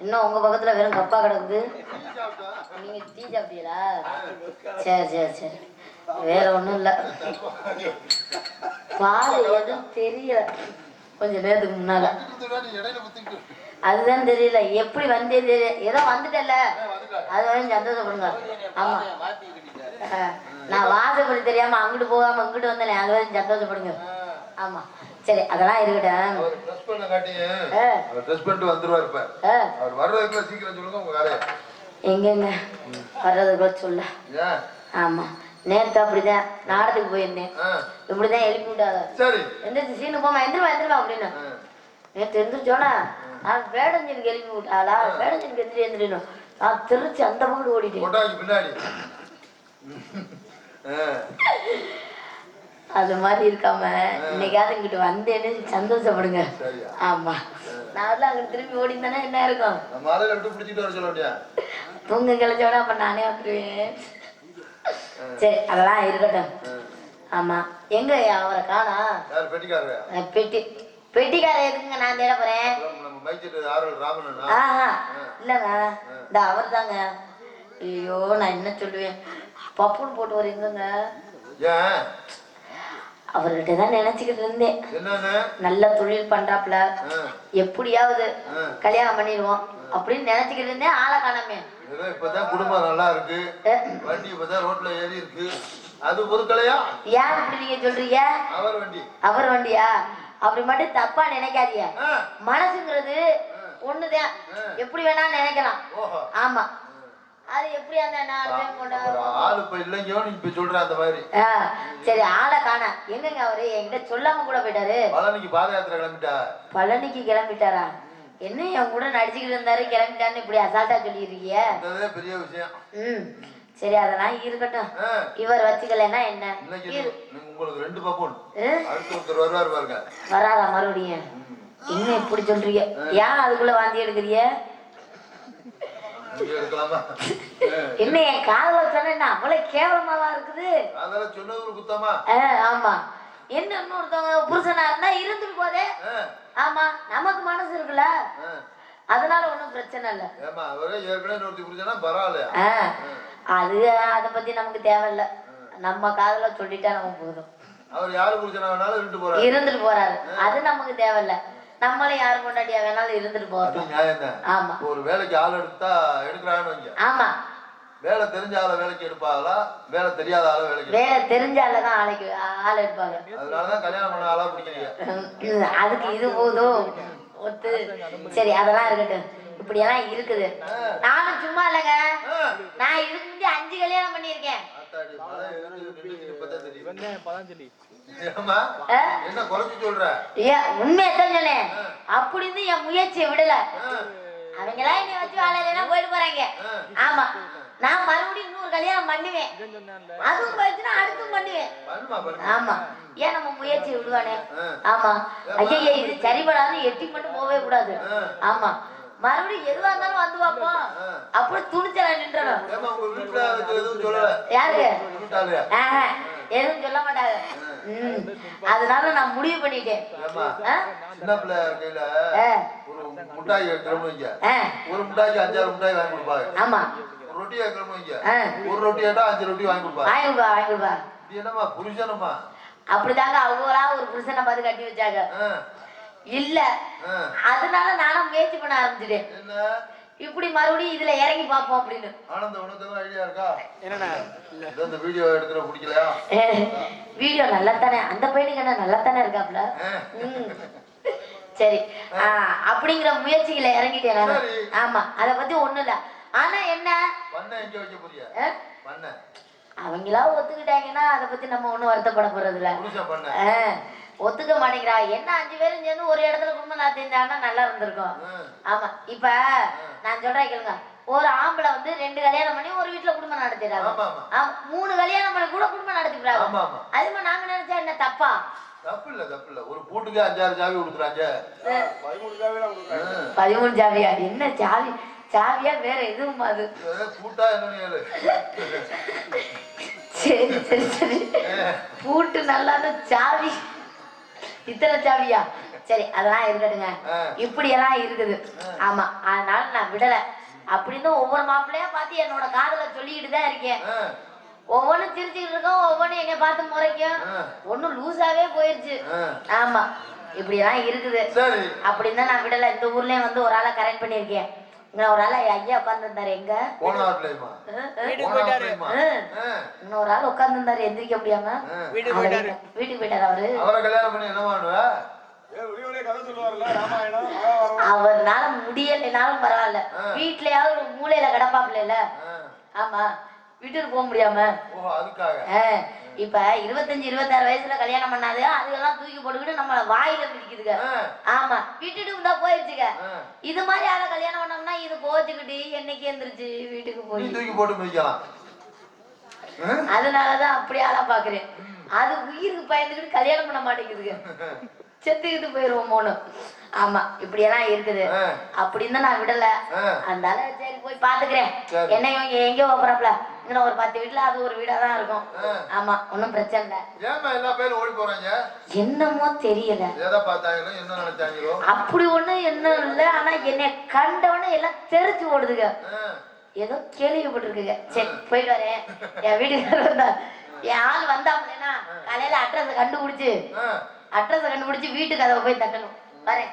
இன்னும் உங்க பக்கத்துல வெறும் கப்பா கிடக்குது. நீங்க டீ சாப்பிட்டீங்களா? சரி சரி சரி. வேற ஒண்ணும் இல்ல. பால் எதுவும் தெரியல. கொஞ்ச நேரத்துக்கு முன்னால. அதுதான் தெரியல. எப்படி வந்தே தெரியல ஏதோ வந்துட்டல அது வரையும் சந்தோஷப்படுங்க. ஆமா. நான் வாசப்படி தெரியாம அங்கிட்டு போகாம இங்கிட்டு வந்தேன். அது வரையும் சந்தோஷப்படுங்க. ஆமா. சரி அதெல்லாம் இருக்கட்டும். அவர் ட்ரெஸ் பண்ண அஹ், அவர் ட்ரெஸ் பண்ணிட்டு வந்துருவார் இப்ப. அவர் வர்றதுக்குள்ள சீக்கிரம் சொல்லுங்க உங்க வேலையை. எங்கெங்க? வர்றதுக்குள்ள சொல்ல. ஆமா. நேத்து அப்படிதான் நாடத்துக்கு போயிருந்தேன். இப்படிதான் எழுப்பி விட்டாங்க. சரி. எந்திரிச்சு சீனு போமா எந்திரமா எந்திரமா அப்படின்னு. நேற்று எந்திரிச்சோன்னா நான் வேடஞ்சனுக்கு எழுப்பி விட்டாளா? வேடஞ்சனுக்கு எந்திரி எந்திரிணும் நான் திருச்சி அந்த பக்கம் ஓடிட்டேன். பின்னாடி. அது மாதிரி இருக்காம இன்னைக்காவது இங்கிட்டு வந்தேன்னு சந்தோஷப்படுங்க. ஆமா. நான் அங்கிட்டு திரும்பி ஓடிந்தானே என்ன இருக்கும்? தூங்க கிளச்சோட அப்ப நானே வந்துருவேன். சரி அதெல்லாம் இருக்கட்டும். ஆமா. எங்க அவரை காணா? பெட்டி பெட்டிக்கார எதுக்குங்க நான் தேட போறேன்? ஆஹா இல்லைங்க. இந்த அவர் தாங்க. ஐயோ நான் என்ன சொல்லுவேன்? பப்புன்னு போட்டு வரீங்கங்க ஏன்? அவர்கிட்ட தான் நினைச்சுக்கிட்டு இருந்தேன். நல்ல தொழில் பண்றாப்புல ஆ, எப்படியாவது. கல்யாணம் பண்ணிடுவோம் அப்படின்னு நினைச்சுக்கிட்டு இருந்தேன் ஆளை காணாமே. இப்பதான் குடும்பம் நல்லா இருக்கு. அஹ், வண்டி இப்பதான் ரோட்ல ஏறி இருக்கு. அது பொருட்களையா? ஏன் இப்படி நீங்க சொல்றீங்க? அவர் வண்டி. அவர் வண்டியா? அப்படி மட்டும் தப்பா நினைக்காதீங்க. மனசுங்கிறது ஒண்ணுதான். எப்படி வேணா நினைக்கலாம். ஆமா. அது எப்படியா இருந்தா நாலு பேர் கொண்டா ஒரு ஆள் இப்ப இல்லைங்கோ நீ இப்ப சொல்ற அந்த மாதிரி. ஆ, சரி ஆளை காண. எங்கங்க அவரு? என்கிட்ட சொல்லாம கூட போயிட்டாரு. பழனிக்கு பாத யாத்திரை கிளம்பிட்டா? பழனிக்கு கிளம்பிட்டாரா? என்ன என் கூட நடிச்சுக்கிட்டு இருந்தாரு கிளம்பிட்டான்னு இப்படி அசால்ட்டா அதே பெரிய விஷயம். ம் சரி அதெல்லாம் இருக்கட்டும். இவர் வச்சுக்கலைன்னா என்ன? இன்னைக்கு இரு. நீங்க உங்களுக்கு ரெண்டு பப்போன் ஆ? அடுத்து ஒருத்தர் வருவார் பாருங்க. வராதா மறுபடியும்? என்ன இப்படி சொல்றீங்க? ஏன் அதுக்குள்ள வாந்தி எடுக்கிறீங்க? என்ன என் காதல சொன்னா என்ன அவ்வளவு கேவலமாவா இருக்குது? அதெல்லாம் சொன்னது ஒரு குத்தமா ஆமா. என்ன இன்னொருத்தவங்க புருஷனா இருந்தா இருந்துட்டு போதே. ஆமா நமக்கு மனசு இருக்குல்ல. அதனால ஒண்ணும் பிரச்சனை இல்லை. ஏமா அவரே ஏற்கனவே அது அதை பத்தி நமக்கு தேவையில்ல. நம்ம காதல சொல்லிட்டா நமக்கு போதும். அவர் யாரு குடிச்சனா வேணாலும் இருந்துட்டு போறாரு. இருந்துட்டு போறாரு. அது நமக்கு தேவையில்ல. நம்மளும் யாரு கொண்டாட்டியா வேணாலும் இருந்துட்டு தான் ஆமா. ஒரு வேலைக்கு ஆள் எடுத்தா எடுக்கிறான்னு வைங்க. ஆமா. வேலை தெரிஞ்ச ஆளை வேலைக்கு எடுப்பாங்களா? வேலை தெரியாத ஆளை வேலைக்கு? வேலை தெரிஞ்சாலதான் ஆளைக்கு ஆள் எடுப்பாங்க. அதனாலதான் கல்யாணம் பண்ண ஆளா பிடிக்கிறீங்க. அதுக்கு இது போதும். ஒத்து. சரி அதெல்லாம் இருக்கட்டும். இப்படியெல்லாம் இருக்குது. நானும் சும்மா இல்லைங்க ஆ. நான் இதுக்கு முந்தி அஞ்சு கல்யாணம் பண்ணியிருக்கேன் ஆத்தாடி, மழை இருக்குது, நின்னுக்குது, இப்பதான் தெரியுது. வந்தேன் பதாஞ்சலி ஏம்மா? ஆ? என்ன குறைச்சு சொல்ற? ஏன் உண்மையத்தான் சொன்னேன் அப்படி இருந்து என் முயற்சியை விடல. ஆ, அவங்களா என்னை வச்சு வாழலைன்னா போயிட்டு போறாங்க. ஆமா. நான் மறுபடியும் இன்னொரு கல்யாணம் பண்ணுவேன். அதுவும் போயிடுச்சுன்னா அடுத்தும் பண்ணுவேன். ஆமா. ஏன் நம்ம முயற்சி விடுவானே. ஆமா. ஐயா இது சரிபடாது எட்டி மட்டும் போகவே கூடாது. ஆமா. மறுபடியும் எதுவா இருந்தாலும் வந்து பார்ப்போம். ஆ. அப்படி துணிச்சல நின்றணும் வச்சு எதுவும் சொல்ல மாட்டாங்க. அதனால நான் முடிவு பண்ணிட்டேன்? சின்ன பிள்ளை ஒரு முட்டாய் வைக்கிறோம்னு வைங்க. ஆ, ஒரு முட்டாய்க்கு அஞ்சாறு முட்டாய் வாங்கி கொடுப்பாங்க. ஆமா. ஒரு ரொட்டி வைக்கிறோம்னு வைங்க. ஆ. ஒரு ரொட்டி அஞ்சு ரொட்டி வாங்கி கொடுப்பாங்க. வாங்கி கொடுப்பா வாங்கி கொடுப்பா. இது புருஷனம்மா? அப்படிதாங்க அவங்களா ஒரு புருஷனை பார்த்து கட்டி வச்சாங்க. இல்ல. அதனால முயற்சி பண்ண ஆரம்பிச்சிட்டேன் என்ன? இப்படி மறுபடியும் இதுல இறங்கி பார்ப்போம் அப்படின்னு. ஆனந்த உனக்கு எதுவும் ஐடியா இருக்கா? என்னண்ணா? இந்த வீடியோ எடுக்கிற பிடிக்கலையா? வீடியோ நல்லா தானே அந்த பையனுக்கு என்ன நல்லா தானே இருக்காப்ல. சரி. அப்படிங்கிற இறங்கிட்டேன் நானு. சரி. ஆமா. அத பத்தி ஒண்ணும் இல்ல. ஆனா என்ன? பண்ண எங்க வைக்க போறியா? ஆ, பண்ண. அவங்களா ஒத்துக்கிட்டாங்கன்னா அதை பத்தி நம்ம ஒண்ணும் வருத்தப்பட போறது இல்ல ஒத்துக்க மாட்டேங்கிறா. என்ன அஞ்சு பேரும் சேர்ந்து ஒரு இடத்துல குடும்பம் நடத்திருந்தாங்கன்னா நல்லா இருந்திருக்கும். ஆமா. இப்ப நான் சொல்றேன் கேளுங்க. ஒரு ஆம்பளை வந்து ரெண்டு கல்யாணம் பண்ணி ஒரு வீட்டுல குடும்பம் நடத்திடுறாங்க. ஆமா ஆமா. ஆமா, மூணு கல்யாணம் பண்ணி கூட குடும்பம் நடத்திக்கிறாங்க. ஆமா ஆமா. அது மாதிரி நாங்க நினைச்சா என்ன தப்பா? தப்பு இல்ல தப்பு இல்ல ஒரு பூட்டுக்கு அஞ்சாறு சாவி கொடுக்குறாங்க. பதிமூணு சாவியா என்ன சாவி சாவியா வேற எதுவும் அது. பூட்டா கேளு சரி சரி சரி. பூட்டு நல்லா சாவி இத்தனை சாவியா சரி அதெல்லாம் இருக்கட்டுங்க. ஆ. இப்படியெல்லாம் இருக்குது. ஆமா அதனால நான் விடல. அப்படின்னு ஒவ்வொரு மாப்பிள்ளையா பார்த்து என்னோட காதுல சொல்லிக்கிட்டு தான் இருக்கேன். ஒவ்வொன்றும் சிரிச்சுக்கிட்டு இருக்கோம் ஒவ்வொன்றும் என்னை பார்த்து முறைக்கும். ஆ. ஒன்றும் லூஸாவே போயிருச்சு. ஆமா இப்படியெல்லாம் இருக்குது. அப்படின்னு தான் நான் விடல. இந்த ஊர்லயும் வந்து ஒரு ஆளை கரெக்ட் பண்ணியிருக்கேன். இங்க ஒரு ஆளை ஐயா உட்காந்துருந்தாரு எங்க? வீட்டுக்கு போயிட்டாரு. இன்னொரு ஆள் உட்காந்துருந்தாரு எந்திரிக்க முடியாம. வீட்டுக்கு அவரு போயிட்டாரு. வீட்டுக்கு போயிட்டாரு அவரு. அவரை கல்யாணம் பண்ணி என்ன பண்ணுவ? அவர்னால முடியலைனாலும் பரவாயில்ல. வீட்லயாவது ஒரு மூலையில கிடப்பாப்ல. ஆமா. வீட்டுக்கு போக முடியாம. ஓ அதுக்காக. ஆ, இப்ப இருபத்தஞ்சு இருபத்தாறு வயசுல கல்யாணம் பண்ணாது அதுக்கெல்லாம் தூக்கி போட்டுக்கிட்டு நம்மள வாயில பிடிக்குதுங்க. ஆமா விட்டுட்டு இருந்தா போயிருச்சுங்க ஆ. இது மாதிரி ஆளை கல்யாணம் பண்ணோம்னா இது கோச்சுக்கிட்டு என்னைக்கு எந்திரிச்சு வீட்டுக்கு போய் தூக்கி போட்டு மிதிக்கலாம் ஆ? அதனாலதான் அப்படி ஆளா பாக்குறேன் அது உயிருக்கு பயந்துக்கிட்டு கல்யாணம் பண்ண மாட்டேங்குதுங்க செத்துக்கிட்டு போயிருவோம் மோனு ஆமா இப்படியெல்லாம் இருக்குது ஆ. அப்படின்னு நான் விடல. அதனால சரி போய் பாத்துக்கிறேன். என்னையும் எங்கேயோ போறப்பல இங்க ஒரு பத்து வீட்டுல அது ஒரு வீடா தான் இருக்கும். ஆமா ஒன்றும் பிரச்சனை இல்லை. ஏம்மா எல்லா பேரும் ஓடி போறாங்க? என்னமோ தெரியல. எதை பார்த்தாங்களோ என்ன நினைச்சாங்களோ? அப்படி ஒண்ணு என்ன இல்லை. ஆனா என்னை கண்டவொடனே எல்லாம் தெரிச்சு ஓடுதுங்க. ஏதோ கேள்விப்பட்டிருக்குங்க. சரி போயிட்டு வரேன். என் வீட்டுக்காரர் வந்தார் என் ஆள் வந்தாப்லனா காலையில அட்ரஸ் கண்டுபிடிச்சு. அட்ரஸ் கண்டுபிடிச்சு வீட்டு கதவை போய் தட்டணும். வரேன்.